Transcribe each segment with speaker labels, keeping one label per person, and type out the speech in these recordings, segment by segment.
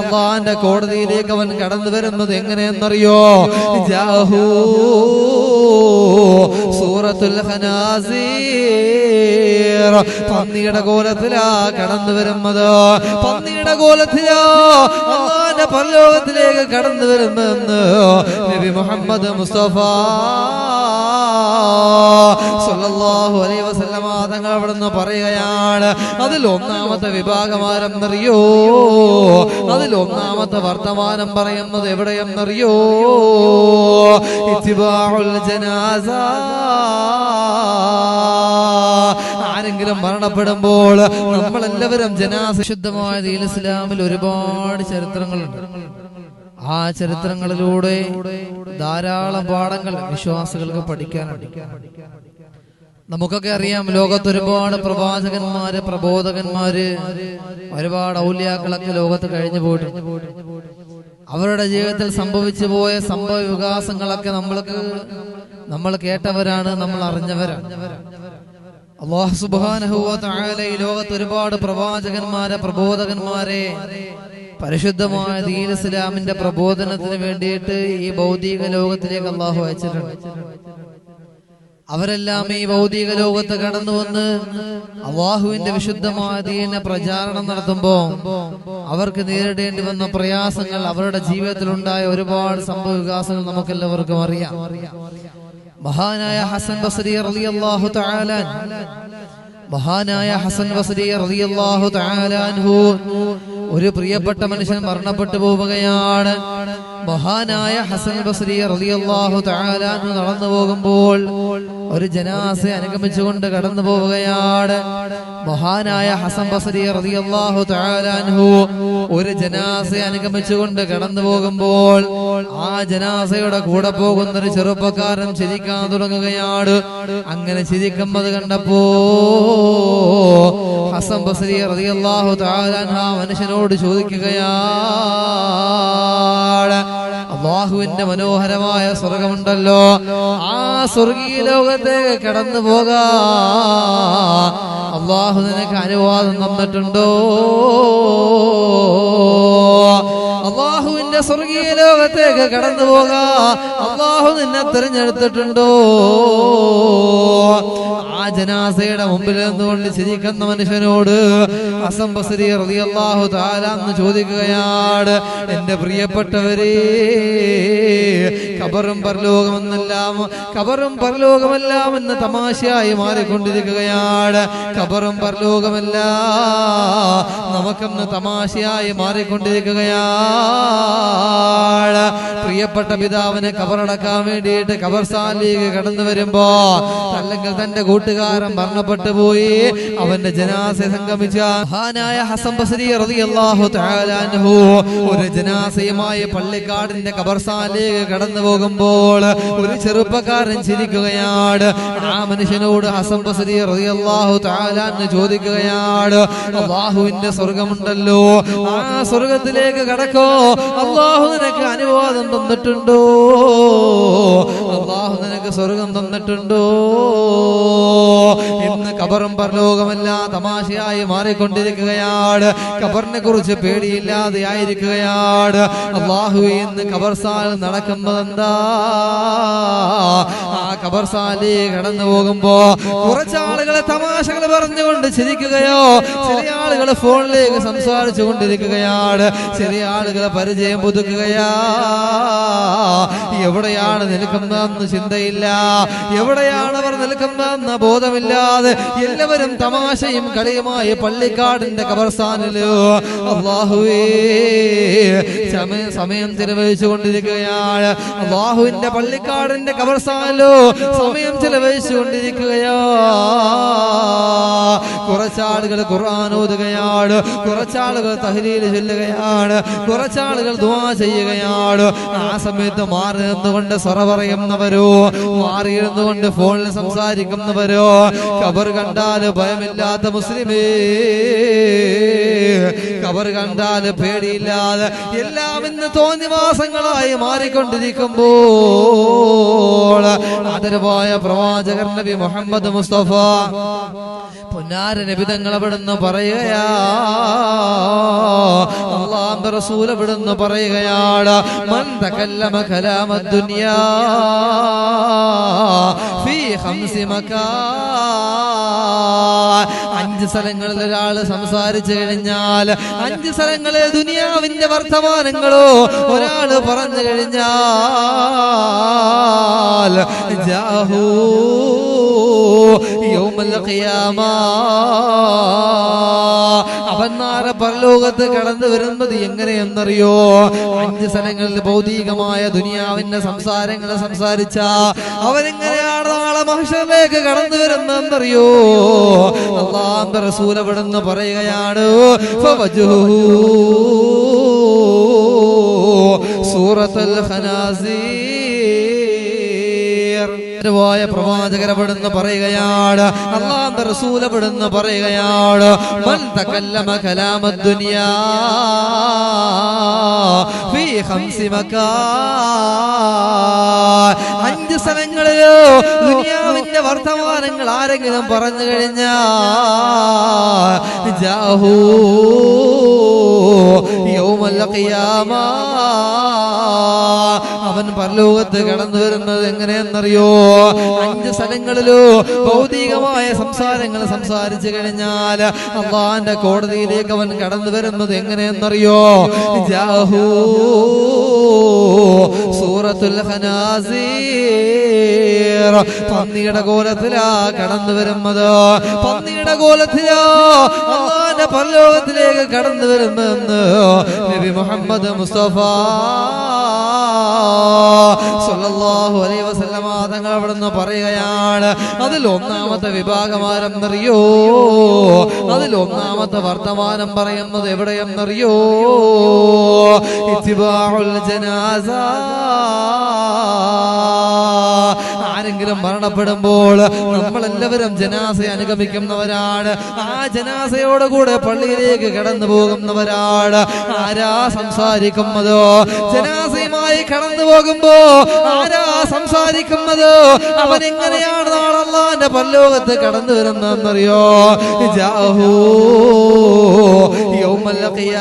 Speaker 1: അള്ളാന്റെ കോടതിയിലേക്ക് അവൻ കടന്നു വരുന്നത് എങ്ങനെയെന്നറിയോ? ജാഹൂ സൂറത്തുൽ പന്നിയുടെ കോലത്തിലാ കടന്നു വരുന്നത്. പന്നിയുടെ കോലത്തിലാ അള്ളാന്റെ പരലോകത്തിലേക്ക് കടന്നു വരുമെന്ന് നബി മുഹമ്മദ് മുസ്തഫ സല്ലല്ലാഹു അലൈഹി വസല്ലമ തങ്ങൾ പറയുകയാണ്. അതിൽ ഒന്നാമത്തെ വിഭാഗം ആരെന്നറിയോ അതിൽ ഒന്നാമത്തെ വർത്തമാനം പറയുന്നത് എവിടെയെന്നറിയോ? ഇത്തിബാഉൽ ജനാസ. ആരെങ്കിലും മരണപ്പെടുമ്പോൾ നമ്മളെല്ലാവരും ജനാസ ശുദ്ധമായ ദീൻ ഇസ്ലാമിൽ ഒരുപാട് ചരിത്രങ്ങളുണ്ട്. ആ ചരിത്രങ്ങളിലൂടെ ധാരാളം പാഠങ്ങൾ വിശ്വാസികൾക്ക് പഠിക്കാനുണ്ട്. നമുക്കൊക്കെ അറിയാം ലോകത്ത് ഒരുപാട് പ്രവാചകന്മാര് പ്രബോധകന്മാര് ഒരുപാട് ഔല്യാക്കളൊക്കെ ലോകത്ത് കഴിഞ്ഞു പോയിട്ടുണ്ട് അവരുടെ ജീവിതത്തിൽ സംഭവിച്ചു പോയ സംഭവ വികാസങ്ങളൊക്കെ നമ്മൾക്ക് നമ്മൾ കേട്ടവരാണ് നമ്മൾ അറിഞ്ഞവരാണ്. അള്ളാഹു ഈ ലോകത്ത് ഒരുപാട് പ്രവാചകന്മാരെ പ്രബോധകന്മാരെ പരിശുദ്ധമായ ദീൻ ഇസ്ലാമിന്റെ പ്രബോധനത്തിന് വേണ്ടിയിട്ട് ഈ ഭൗതിക ലോകത്തിലേക്ക് അള്ളാഹു അയച്ചിട്ടുണ്ട്. അവരെല്ലാം ഈ ഭൗതിക ലോകത്ത് കടന്നു വന്ന് അള്ളാഹുവിന്റെ വിശുദ്ധമായ ദീന പ്രചാരണം നടത്തുമ്പോ അവർക്ക് നേരിടേണ്ടി വന്ന പ്രയാസങ്ങൾ അവരുടെ ജീവിതത്തിൽ ജീവിതത്തിലുണ്ടായ ഒരുപാട് സംഭവ വികാസങ്ങൾ നമുക്കെല്ലാവർക്കും അറിയാം. മഹാനായ ഹസൻ ബസരി തആല മഹാനായ ഹസൻ ബസരി തആല ഒരു പ്രിയപ്പെട്ട മനുഷ്യൻ മരണപ്പെട്ടു പോവുകയാണ്. മഹാനായ ഹസൻ ബസ്രി റളിയല്ലാഹു തആല നടന്നു പോകുമ്പോൾ ഒരു ജനാസ അനുഗമിച്ചുകൊണ്ട് കടന്നു പോവുകയാണ്. മഹാനായ ഹസൻ ബസ്രി റളിയല്ലാഹു തആല അൻഹു ഒരു ജനാസ അനുഗമിച്ചുകൊണ്ട് കടന്നു പോകുമ്പോൾ ആ ജനാസയുടെ കൂടെ പോകുന്ന ഒരു ചെറുപ്പക്കാരൻ ചിരിക്കാൻ തുടങ്ങുകയാണ്. അങ്ങനെ ചിരിക്കുമ്പോൾ കണ്ടപ്പോ ഹസൻ ബസ്രി റളിയല്ലാഹു തആല മനുഷ്യനോട് ചോദിക്കുകയാണ്. അള്ളാഹുവിന്റെ മനോഹരമായ സ്വർഗമുണ്ടല്ലോ. ആ സ്വർഗീയ ലോകത്തേക്ക് കടന്നു പോകാ. അള്ളാഹു നിനക്ക് അനുവാദം തന്നിട്ടുണ്ടോ? അള്ളാഹുവിന്റെ സ്വർഗീയ ലോകത്തേക്ക് കടന്നു പോകാ. അള്ളാഹു നിന്നെ തിരഞ്ഞെടുത്തിട്ടുണ്ടോ? ആ ജനാസയുടെ മുമ്പിൽ നിന്നുകൊണ്ട് ചിരിക്കുന്ന മനുഷ്യനോട് അസംബസരി എന്ന് ചോദിക്കുകയാണ് എന്റെ പ്രിയപ്പെട്ടവരെ കബറും പരലോകമെന്നെല്ലാം കബറും പരലോകമെല്ലാം എന്ന് തമാശയായി മാറിക്കൊണ്ടിരിക്കുകയാണ്. കബറും പരലോകമല്ല നമുക്കെന്ന് തമാശയായി മാറിക്കൊണ്ടിരിക്കുകയാണ് പ്രിയപ്പെട്ട പിതാവിനെ കബറടക്കാൻ വേണ്ടിയിട്ട് കബർസ്ഥാനിലേക്ക് കടന്നു വരുമ്പോ അല്ലെങ്കിൽ തന്റെ കൂട്ടുകാരൻ മരണപ്പെട്ടു പോയി. അവന്റെ ജനാസ സംഗമിച്ച മഹാനായ ഹസൻ ബസരി റളിയല്ലാഹു ഒരു ജനാസയുമായി പള്ളിക്കാടിന്റെ കബർസ്ഥാനിലേക്ക് കടന്നു പോകുമ്പോൾ ഒരു ചെറുപ്പക്കാരൻ ചിരിക്കുകയാണ്. ആ മനുഷ്യനോട് ഹസൻ ബസരി റളിയല്ലാഹു തആല അൻഹു ചോദിക്കുകയാണ് അള്ളാഹുവിന്റെ സ്വർഗമുണ്ടല്ലോ. ആ സ്വർഗത്തിലേക്ക് കടക്കോ. അള്ളാഹു നിനക്ക് അനുവാദം തന്നിട്ടുണ്ടോ? അള്ളാഹു നിനക്ക് സ്വർഗം തന്നിട്ടുണ്ടോ? ഇന്ന് കബറും പരലോകമല്ല തമാശയായി മാറിക്കൊണ്ടിരിക്കുകയാണ്. കബറിനെ കുറിച്ച് പേടിയില്ലാതെ ആയിരിക്കുകയാണ്. അള്ളാഹു ഇന്ന് കബർസാൽ നടക്കുന്നതെന്താ? ആ കബർസാലി കടന്നു പോകുമ്പോ കുറച്ചാളുകളെ തമാശകൾ പറഞ്ഞുകൊണ്ട് ചിരിക്കുകയോ ചില ആളുകൾ ഫോണിലേക്ക് സംസാരിച്ചു കൊണ്ടിരിക്കുകയാണ്. ചില ആളുകളെ പരിചയം പുതുക്കുകയാ. എവിടെയാണ് നിൽക്കുന്നതെന്ന് ചിന്തയില്ല. എവിടെയാണ് അവർ നിൽക്കുന്നതെന്ന് ബോധമില്ലാതെ എല്ലാവരും തമാശയും കളിയുമായി പള്ളിക്കാടിന്റെ കബർസ്ഥാനിലോ അള്ളാഹുവേ സമയം സമയം ചെലവഴിച്ചു കൊണ്ടിരിക്കുകയാണ്. അള്ളാഹുവിന്റെ പള്ളിക്കാടിന്റെ കബർസ്ഥാനിലോ സമയം ചെലവഴിച്ചു കൊണ്ടിരിക്കുകയാ കുറച്ചാളുകൾ ഖുർആൻ ഓതുകയാണ് കുറച്ചാളുകൾ തഹ്ലീൽ ചൊല്ലുകയാണ് കുറച്ചാളുകൾ ദുആ ചെയ്യുകയാണ്. ആ സമയത്ത് മാറി നിന്നുകൊണ്ട് സ്വറ പറയുന്നവരോ മാറി ഇരുന്നുകൊണ്ട് ഫോണിൽ സംസാരിക്കുന്നവരോ കബർ കണ്ടാൽ ഭയമില്ലാത്ത മുസ്ലിമേ കബർ കണ്ടാൽ പേടിയില്ലാതെ എല്ലാം ഇന്ന് തോന്നിവാസങ്ങളായി മാറിക്കൊണ്ടിരിക്കുമ്പോൾ ആദരവായ പ്രവാചകർ നബി മുഹമ്മദ് മുസ്തഫ പൊന്നാര നബിതങ്ങൾ അവിടുന്ന് പറയുകയാ. അള്ളാഹ് റസൂൽ അവിടുന്ന് പറയുകയാണ് മൻ തകല്ലമ കലാമ ദുനിയാ ഫീ അഞ്ച് സ്ഥലങ്ങളിൽ ഒരാൾ സംസാരിച്ചു കഴിഞ്ഞാൽ അഞ്ച് സ്ഥലങ്ങളിൽ ദുനിയാവിന്റെ വർത്തമാനങ്ങളോ ഒരാൾ പറഞ്ഞു കഴിഞ്ഞാൽ ജാഹൂ. യൗമൽ ഖിയാമ അവൻ നാളെ പരലോകത്ത് കടന്നു വരുന്നത് എങ്ങനെയെന്നറിയോ? അഞ്ച് സ്ഥലങ്ങളിൽ ഭൗതികമായ ദുനിയാവിന്റെ സംസാരങ്ങൾ സംസാരിച്ച അവരെങ്ങനെയാണ് നാളെ മഹഷറിലേക്ക് കടന്നു വരുന്നതെന്നറിയോ? അള്ളാന്റെ റസൂൽ പറയുകയാണ് സൂറത്തൽ ഖനാസീർ ായ പ്രവാചകരപ്പെടുന്ന് പറയുകയാണ്. അള്ളാന്റെ റസൂലപ്പെടുന്ന് പറയുകയാണ്. മൻ തകല്ലമ കലാമ ദുനിയാ ഫീ ഖംസി അഞ്ച് സ്ഥലങ്ങളിലോ ദുനിയാവിന്റെ വർത്തമാനങ്ങൾ ആരെങ്കിലും പറഞ്ഞു കഴിഞ്ഞാൽ ജാഹൂ. യൗമൽ ഖിയാമ. അവൻ പരലോകത്ത് കടന്നു വരുന്നത് എങ്ങനെയെന്നറിയോ? അഞ്ച് സ്ഥലങ്ങളിലോ ഭൗതികമായ സംസാരങ്ങൾ സംസാരിച്ചു കഴിഞ്ഞാൽ അള്ളാന്റെ കോടതിയിലേക്ക് അവൻ കടന്നു വരുന്നത് എങ്ങനെയെന്നറിയോ? ജാഹൂ സൂറത്തുൽ പന്നിയുടെ കോലത്തിലാ കടന്നു വരുന്നത്. പന്നിയുടെ കോലത്തിലാ അള്ളാന്റെ പരലോകത്തിലേക്ക് കടന്നു വരുന്നതെന്ന് നബി മുഹമ്മദ് മുസ്തഫ സല്ലല്ലാഹു അലൈഹി വസല്ലമ തങ്ങൾ അവിടുന്ന് പറയുകയാണ് അതിൽ ഒന്നാമത്തെ വിഭാഗം ആരെന്നറിയോ അതിൽ ഒന്നാമത്തെ വർത്തമാനം പറയുന്നത് എവിടെയെന്നറിയോ? ഇത്തിബാഉൽ ജനാസ. ആരെങ്കിലും മരണപ്പെടുമ്പോൾ നമ്മളെല്ലാവരും ജനാസയെ അനുഗമിക്കുന്നവരാണ്. ആ ജനാസയോട് കൂടെ പള്ളിയിലേക്ക് കടന്നു പോകുന്നവരാണ്. ആരാ സംസാരിക്കുന്നതോ? ജനാസയുമായി കടന്നു പോകുമ്പോ ആരാ സംസാരിക്കുന്നത്? അവൻ എങ്ങനെയാണ് നാളല്ലാന്റെ പല്ലോകത്ത് കടന്നു വരുന്നതെന്നറിയോ? ജാഹൂ ഖനാസീർ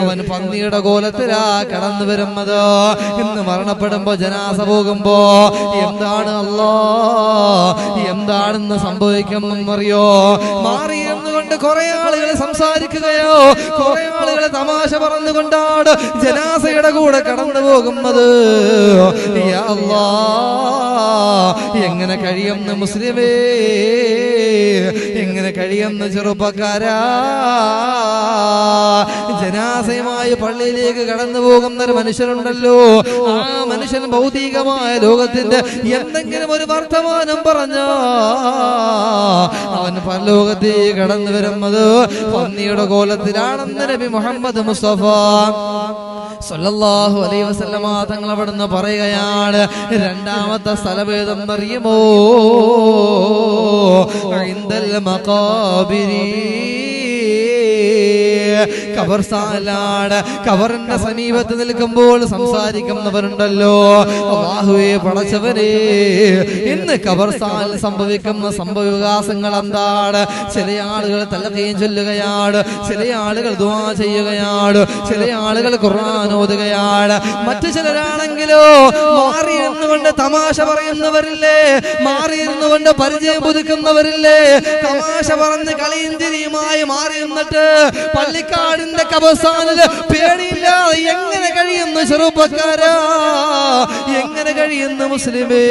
Speaker 1: അവൻ പന്നിയുടെ കോലത്തിലാ കടന്നു വരുന്നത്. ഇന്ന് മരണപ്പെടുമ്പോ ജനാസ പോകുമ്പോ എന്താണ് അല്ലോ എന്താണെന്ന് സംഭവിക്കുമെന്നറിയോ മാറി എന്നുകൊണ്ട് കുറെ ആളുകൾ സംസാരിക്കുകയോ കുറെ ആളുകൾ തമാശ പറഞ്ഞുകൊണ്ടാണ് ജനാസയുടെ കൂടെ കടന്നു പോകുന്നത്. എങ്ങനെ കഴിയുന്ന മുസ്ലിമേ? എങ്ങനെ കഴിയുന്ന ചെറുപ്പക്കാരാ? ജനാസയമായി പള്ളിയിലേക്ക് കടന്നു പോകുന്ന ഒരു മനുഷ്യനുണ്ടല്ലോ ആ മനുഷ്യൻ ഭൗതികമായ ലോകത്തിന്റെ എന്തെങ്കിലും ഒരു വർത്തമാനം പറഞ്ഞ പരലോകത്തേക്ക് കടന്നു വരുന്നത് പന്നിയുടെ കോലത്തിലാണെന്ന് നബി മുഹമ്മദ് മുസ്തഫ. സല്ലല്ലാഹു അലൈഹി വസല്ലമ തങ്ങൾ അവിടുന്ന് പറയുകയാണ് രണ്ടാമത്തെ സ്ഥലഭേദം അറിയുമോ ഇന്തൽ മഖാബിരി. കബർസ്ഥാനിലാണ്. കബറിന്റെ സമീപത്ത് നിൽക്കുമ്പോൾ സംസാരിക്കുന്നവരുണ്ടല്ലോ. അള്ളാഹുവേ പടച്ചവരെ ഇന്ന് കബർസ്ഥാനിൽ സംഭവിക്കുന്ന സംഭവവികാസങ്ങൾ എന്താണ് ചില ആളുകൾ തലകയും ചൊല്ലുകയാണ്. ചില ആളുകൾ ദുവാ ചെയ്യുകയാണ്. ചില ആളുകൾ ഖുർആൻ ഓതുകയാണ്. മറ്റു ചിലരാണെങ്കിലോ മാറിയിരുന്നുകൊണ്ട് തമാശ പറയുന്നവരില്ലേ? മാറിയിരുന്നുകൊണ്ട് പരിചയം പുതുക്കുന്നവരില്ലേ? തമാശ പറഞ്ഞ് കളിയും തിരിയുമായി മാറി നിന്നിട്ട് പള്ളിക്കാടിന്റെ കബസാനിൽ പേടിയില്ലാതെ എങ്ങനെ കഴിയുന്നു ചെറുപ്പക്കാരാ? എങ്ങനെ കഴിയുന്നു മുസ്ലിമേ?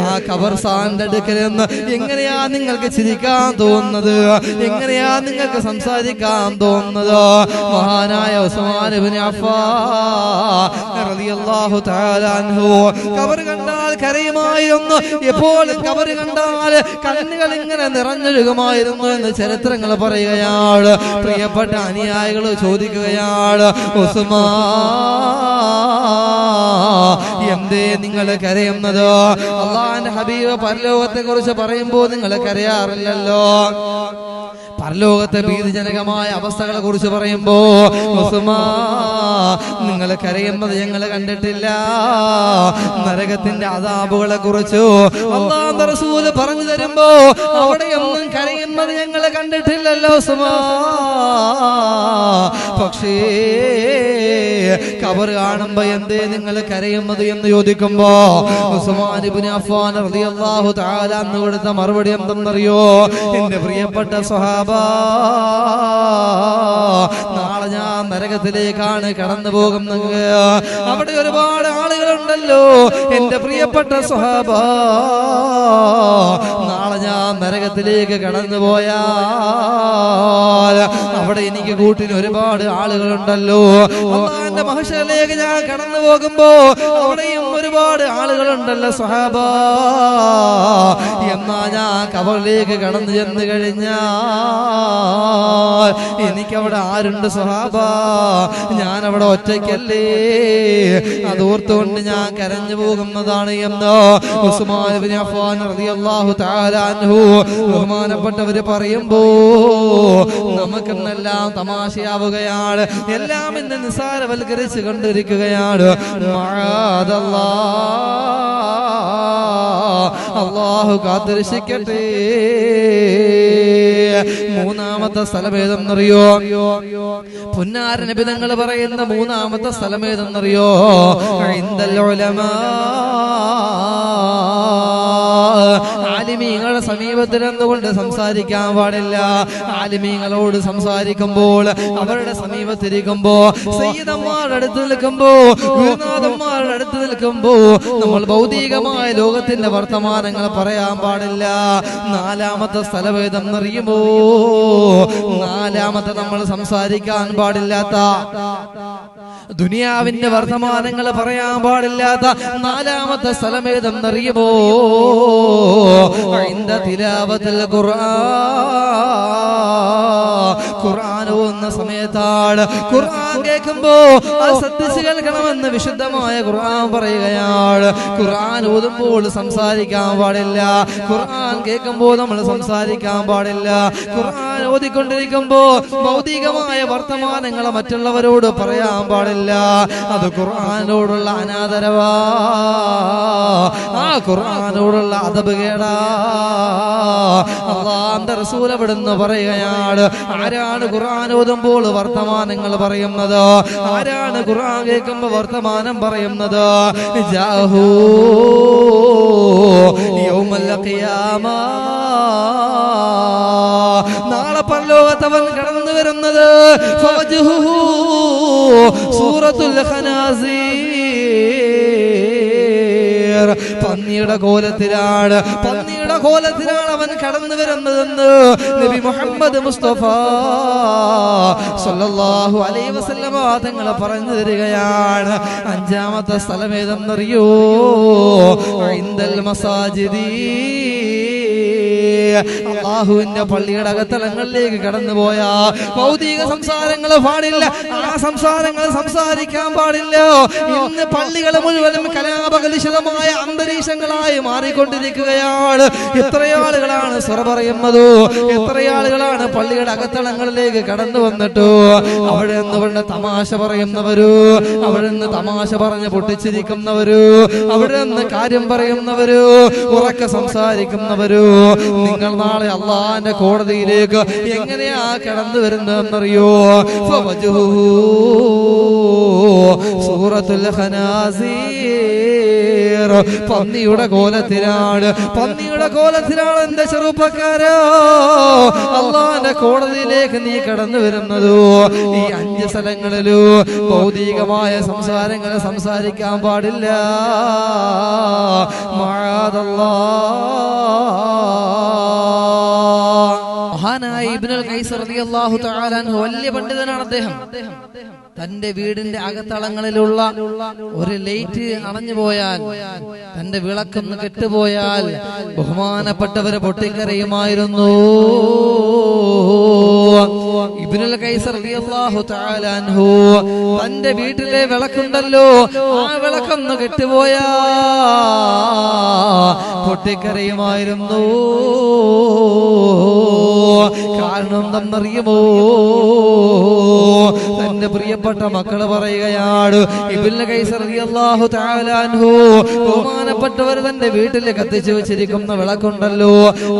Speaker 1: ആ കബർസാന്റെ അടുക്കൽ നിന്ന് എങ്ങനെയാ നിങ്ങൾക്ക് ചിരിക്കാൻ തോന്നുന്നത്? എങ്ങനെയാ നിങ്ങൾക്ക് സംസാരിക്കാൻ തോന്നുന്നത്? മഹാനായ ഉസ്മാൻ ഇബ്നു അഫ്ഫാൻ റളിയല്ലാഹു തആല അൻഹു കബർ കണ്ടാൽ കരയുമായിരുന്നു. എപ്പോഴും കബർ കണ്ടാൽ കണ്ണുകൾ ഇങ്ങനെ നിറഞ്ഞൊഴുകുമായിരുന്നു എന്ന് ചരിത്രങ്ങൾ പറയുകയാണ്. പ്രിയപ്പെട്ട അനുയായികൾ ചോദിക്കുകയാണ് ഉസ്മാ എന്തേ നിങ്ങൾ കരയുന്നത്? അള്ളാഹാന്റെ ഹബീബ് പരലോകത്തെ കുറിച്ച് പറയുമ്പോൾ നിങ്ങൾ കരയാറില്ലല്ലോ. പരലോകത്തെ ഭീതിജനകമായ അവസ്ഥകളെ കുറിച്ച് പറയുമ്പോ നിങ്ങൾ കരയുന്നത് ഞങ്ങൾ കണ്ടിട്ടില്ല. നരകത്തിന്റെ അതാപുകളെ കുറിച്ചു റസൂൽ പറഞ്ഞു തരുമ്പോ അവിടെയൊന്നും കരയുന്നത് ഞങ്ങൾ കണ്ടിട്ടില്ലല്ലോ സുമാ പക്ഷേ കബർ കാണുമ്പോ എന്തേ നിങ്ങൾ കരയുന്നത് എന്ന് ചോദിക്കുമ്പോ അഫ്ഫാൻ റളിയല്ലാഹു തആല അന്ന് കൊടുത്ത മറുപടി എന്തെന്നറിയോ? എന്റെ പ്രിയപ്പെട്ട സ്വഹാബ നാളെ ഞാൻ നരകത്തിലേക്കാണ് കടന്നു പോകുന്നത് അവിടെ ഒരുപാട് ആളുകളുണ്ടല്ലോ. എന്റെ പ്രിയപ്പെട്ട സ്വഭാവ നാളെ ഞാൻ നരകത്തിലേക്ക് കടന്നു പോയാൽ അവിടെ എനിക്ക് കൂട്ടിന് ഒരുപാട് ആളുകളുണ്ടല്ലോ. അള്ളാന്റെ മഹഷയിലേക്ക് ഞാൻ കടന്നു പോകുമ്പോ അവിടെയും ഒരുപാട് ആളുകളുണ്ടല്ലോ സ്വഹാബ. എന്നാ ഞാൻ കവറിലേക്ക് കടന്നു ചെന്ന് കഴിഞ്ഞാ എനിക്കവിടെ ആരുണ്ട് സ്വഹാബ? ഞാൻ അവിടെ ഒറ്റയ്ക്കല്ലേ? അതോർത്തുകൊണ്ട് ഞാൻ കരഞ്ഞു പോകുന്നതാണ് എന്ന് ഉസ്മാൻ തആല അൻഹു ബഹുമാനപ്പെട്ടവര് പറയുമ്പോ നമുക്കെന്നെല്ലാം തമാശയാവുകയാണ്. എല്ലാം ഇന്ന് നിസാരവൽക്കരിച്ച് കൊണ്ടിരിക്കുകയാണ്. അള്ളാഹു കാത്തിരക്ഷിക്കട്ടെ മൂന്നാമത്തെ സ്ഥലം ഏതെന്നറിയോ പുന്നാര നിബിതങ്ങൾ പറയുന്ന മൂന്നാമത്തെ സ്ഥലം ഏതെന്നറിയോ ഇന്ദൽ ഉലമാ. ആലിമീങ്ങളുടെ സമീപത്തിൽ എന്തുകൊണ്ട് സംസാരിക്കാൻ പാടില്ല? ആലിമീങ്ങളോട് സംസാരിക്കുമ്പോൾ അവരുടെ സമീപത്തിരിക്കുമ്പോ സയ്യിദന്മാരുടെ അടുത്ത് നിൽക്കുമ്പോ ഗുരുനാഥന്മാരുടെ അടുത്ത് നിൽക്കുമ്പോ നമ്മൾ ഭൗതികമായ ലോകത്തിന്റെ വർത്തമാനങ്ങൾ പറയാൻ പാടില്ല. നാലാമത്തെ സ്ഥലഭേദം എന്നറിയുമോ? നാലാമത്തെ നമ്മൾ സംസാരിക്കാൻ പാടില്ലാത്ത ദുനിയാവിന്റെ വർത്തമാനങ്ങൾ പറയാൻ പാടില്ലാത്ത നാലാമത്തെ സ്ഥലമേതം ഖുർആൻ. ഓന്ന സമയത്താണ് ഖുർആൻ കേൾക്കുമ്പോ അത് ശ്രദ്ധിച്ചു കേൾക്കണമെന്ന് വിശുദ്ധമായ ഖുർആൻ പറയുകയാണ്. ഖുർആൻ ഓതുമ്പോൾ സംസാരിക്കാൻ പാടില്ല. ഖുർആൻ കേൾക്കുമ്പോൾ നമ്മൾ സംസാരിക്കാൻ പാടില്ല. ഖുർആൻ ഓതിക്കൊണ്ടിരിക്കുമ്പോ ഭൗതികമായ വർത്തമാനങ്ങൾ മറ്റുള്ളവരോട് പറയാൻ പാടില്ല. അത് ഖുർആാനോടുള്ള അനാദരവാ. ആ ഖുർആാനോടുള്ള അതബ് കേടാ. അള്ളാന്റെ പറയുകയാണ് ആരാണ് ഖുർആൻ ഓതുമ്പോൾ വർത്തമാനങ്ങൾ പറയുന്നത്? ആരാണ് ഖുർആൻ കേൾക്കുമ്പോൾ വർത്തമാനം പറയുന്നത്? ജാഹൂ യൗമൽ ഖിയാമ. നാളെ പരലോകത്തവൻ കടന്നു വരുന്നത് സൂറത്തുൽ ഖനാസീർ പന്നിയുടെ കോലത്തിലാണ്. പന്നിയുടെ കോലത്തിലാണ് അവൻ കടന്നു വരുന്നതെന്ന് നബി മുഹമ്മദ് മുസ്തഫ സല്ലല്ലാഹു അലൈഹി വസല്ലമ തങ്ങൾ പറഞ്ഞു തരികയാണ്. അഞ്ചാമത്തെ സ്ഥലം ഏതെന്നറിയോ? ഇന്ദൽ മസാജിദീ അള്ളാഹുവിന്റെ പള്ളിയുടെ അകത്തളങ്ങളിലേക്ക് കടന്നുപോയ ഭൗതിക സംസാരങ്ങൾ പാടില്ല. ആ സംസാരങ്ങൾ സംസാരിക്കാൻ പാടില്ല. ഇന്ന് പള്ളികൾ മുഴുവനും കലാപകലുഷിതമായ അന്തരീക്ഷങ്ങളായി മാറിക്കൊണ്ടിരിക്കുകയാണ്. എത്ര ആളുകളാണ് സ്വറ പറയുന്നത്? എത്ര ആളുകളാണ് പള്ളിയുടെ അകത്തളങ്ങളിലേക്ക് കടന്നു വന്നിട്ടോ? അവിടെ നിന്ന് കൊണ്ട് തമാശ പറയുന്നവരു? അവിടെ നിന്ന് തമാശ പറഞ്ഞ് പൊട്ടിച്ചിരിക്കുന്നവരു? അവിടെ നിന്ന് കാര്യം പറയുന്നവരു? ഉറക്ക സംസാരിക്കുന്നവരു? നിങ്ങൾ നാളെ അള്ളാന്റെ കോടതിയിലേക്ക് എങ്ങനെയാ കടന്നു വരുന്നതെന്നറിയോ? സൂറത്തുൽ പന്നിയുടെ കോലത്തിലാണ്. പന്നിയുടെ കോലത്തിലാണ് എന്റെ ചെറുപ്പക്കാരോ? അള്ളാന്റെ കോടതിയിലേക്ക് നീ കടന്നു വരുന്നതോ? ഈ അഞ്ച് സ്ഥലങ്ങളിലോ ഭൗതികമായ സംസാരങ്ങൾ സംസാരിക്കാൻ പാടില്ല. മാഴാതല്ലാ ഇബ്നുൽ റളിയല്ലാഹു തആല വലിയ പണ്ഡിതനാണ് അദ്ദേഹം. തന്റെ വീടിന്റെ അകത്തളങ്ങളിലുള്ള ഒരു ലൈറ്റ് അണഞ്ഞു പോയാൽ തന്റെ വിളക്കൊന്ന് കെട്ടുപോയാൽ ബഹുമാനപ്പെട്ടവര് പൊട്ടിക്കരയുമായിരുന്നു. ഇബ്നുൽ ഖൈസ് റളിയല്ലാഹു തആല തന്റെ വീട്ടിലെ വിളക്കുണ്ടല്ലോ ആ വിളക്കൊന്ന് കെട്ടുപോയാ പൊട്ടിക്കരയുമായിരുന്നു. കാരണം എന്തെന്നറിയുമോ തന്റെ പ്രിയപ്പെട്ട മക്കൾ പറയുകയാണ് ഇബിന് തആല അൻഹു ബഹുമാനപ്പെട്ടവർ തന്റെ വീട്ടിൽ കത്തിച്ചു വെച്ചിരിക്കുന്ന വിളക്കുണ്ടല്ലോ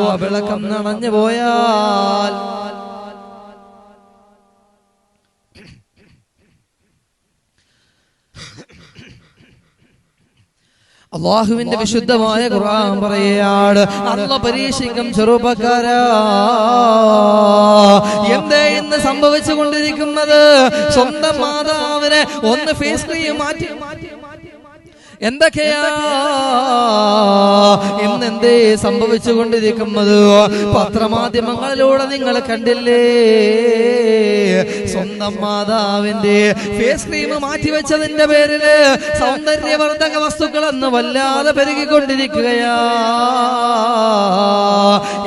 Speaker 1: ആ വിളക്കം നനഞ്ഞു പോയാൽ അള്ളാഹുവിന്റെ വിശുദ്ധമായ ഖുർആൻ പറയുകയാണ്. അല്ല പരീക്ഷിക്കും ചെറുപ്പക്കാരാ. എന്തേ ഇന്ന് സംഭവിച്ചു കൊണ്ടിരിക്കുന്നത് സ്വന്തം മാതാവിനെ ഒന്ന് ഫേസ് ക്രീം മാറ്റി. മാറ്റി എന്തൊക്കെയാ? ഇന്ന് എന്തേ സംഭവിച്ചു കൊണ്ടിരിക്കുന്നത് പത്രമാധ്യമങ്ങളിലൂടെ നിങ്ങൾ കണ്ടില്ലേ? മാതാവിന്റെ ഫേസ് ക്രീം മാറ്റി വെച്ചതിന്റെ പേരിൽ സൗന്ദര്യവർദ്ധക വസ്തുക്കൾ അന്ന് വല്ലാതെ പെരുകിക്കൊണ്ടിരിക്കുകയാ.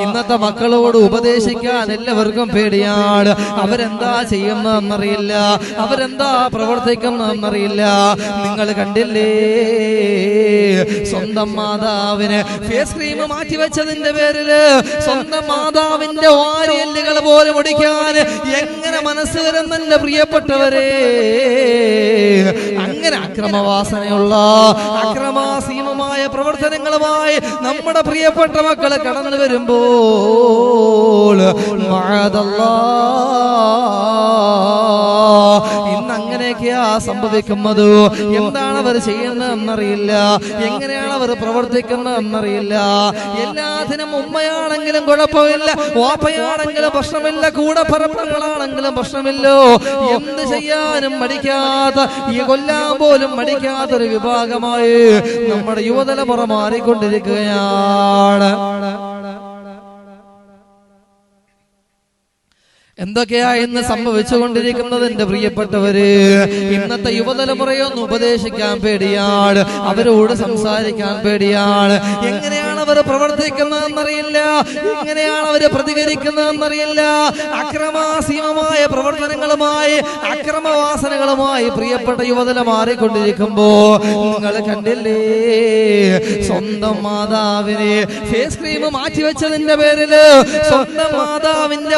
Speaker 1: ഇന്നത്തെ മക്കളോട് ഉപദേശിക്കാൻ എല്ലാവർക്കും പേടിയാണ്. അവരെന്താ ചെയ്യുന്നറിയില്ല അവരെന്താ പ്രവർത്തിക്കുന്നറിയില്ല നിങ്ങൾ കണ്ടില്ലേ? സ്വന്തം മാതാവിന് ഫേസ് ക്രീം മാറ്റി വെച്ചതിന്റെ പേരിൽ സ്വന്തം മാതാവിന്റെ വാരിയല്ലുകൾ പോലും ഒടിക്കാൻ എങ്ങനെ മനസ്സ് വരുന്ന എന്റെ പ്രിയപ്പെട്ടവരെ അങ്ങനെ അക്രമവാസനയുള്ള അക്രമാസീമമായ പ്രവർത്തനങ്ങളുമായി നമ്മുടെ പ്രിയപ്പെട്ട മക്കളെ കടന്നു വരുമ്പോൾ മഴതല്ലാ ഇന്ന് അങ്ങനെയൊക്കെയാ സംഭവിക്കുന്നത്. എന്താണ് അവർ ചെയ്യുന്നത് എന്നറിയില്ല എങ്ങനെയാണ് അവർ പ്രവർത്തിക്കുന്നത് എന്നറിയില്ല എല്ലാത്തിനും ഉമ്മയാണെങ്കിലും കുഴപ്പമില്ല. വാപ്പയാണെങ്കിലും പ്രശ്നമില്ല. കൂടെ പറമ്പുകളാണെങ്കിലും പ്രശ്നമില്ലോ. എന്ത് ചെയ്യാനും മടിക്കാത്ത ഈ കൊല്ലാൻ പോലും മടിക്കാത്തൊരു വിഭാഗമായി നമ്മുടെ യുവതലമുറ മാറിക്കൊണ്ടിരിക്കുകയാണ്. എന്തൊക്കെയാ ഇന്ന് സംഭവിച്ചുകൊണ്ടിരിക്കുന്നത് എന്റെ പ്രിയപ്പെട്ടവര്? ഇന്നത്തെ യുവതലമുറയൊന്ന് ഉപദേശിക്കാൻ പേടിയാണ് അവരോട് സംസാരിക്കാൻ പേടിയാണ് എങ്ങനെയാണ് അവർ പ്രവർത്തിക്കുന്നതെന്നറിയില്ല. എങ്ങനെയാണ് അവർ പ്രതികരിക്കുന്നതെന്നറിയില്ല. അക്രമാസീമമായ പ്രവർത്തനങ്ങളുമായി അക്രമവാസനകളുമായി പ്രിയപ്പെട്ട യുവതല മാറിക്കൊണ്ടിരിക്കുമ്പോ നിങ്ങൾ കണ്ടില്ലേ? സ്വന്തം മാതാവിനെ. ഫേസ് ക്രീം മാറ്റിവെച്ചതിന്റെ പേരിൽ സ്വന്തം മാതാവിന്റെ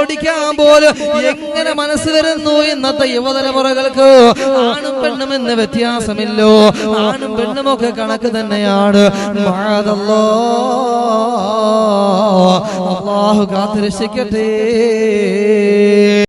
Speaker 1: ഒടിക്കാൻ പോലും എങ്ങനെ മനസ്സ് വരുന്നു ഇന്നത്തെ യുവതലമുറകൾക്ക്? ആണും പെണ്ണും എന്ന് വ്യത്യാസമില്ലോ. ആണും പെണ്ണും ഒക്കെ കണക്ക് തന്നെയാണ്. അള്ളാഹു കാത്തിരക്ഷിക്കട്ടെ.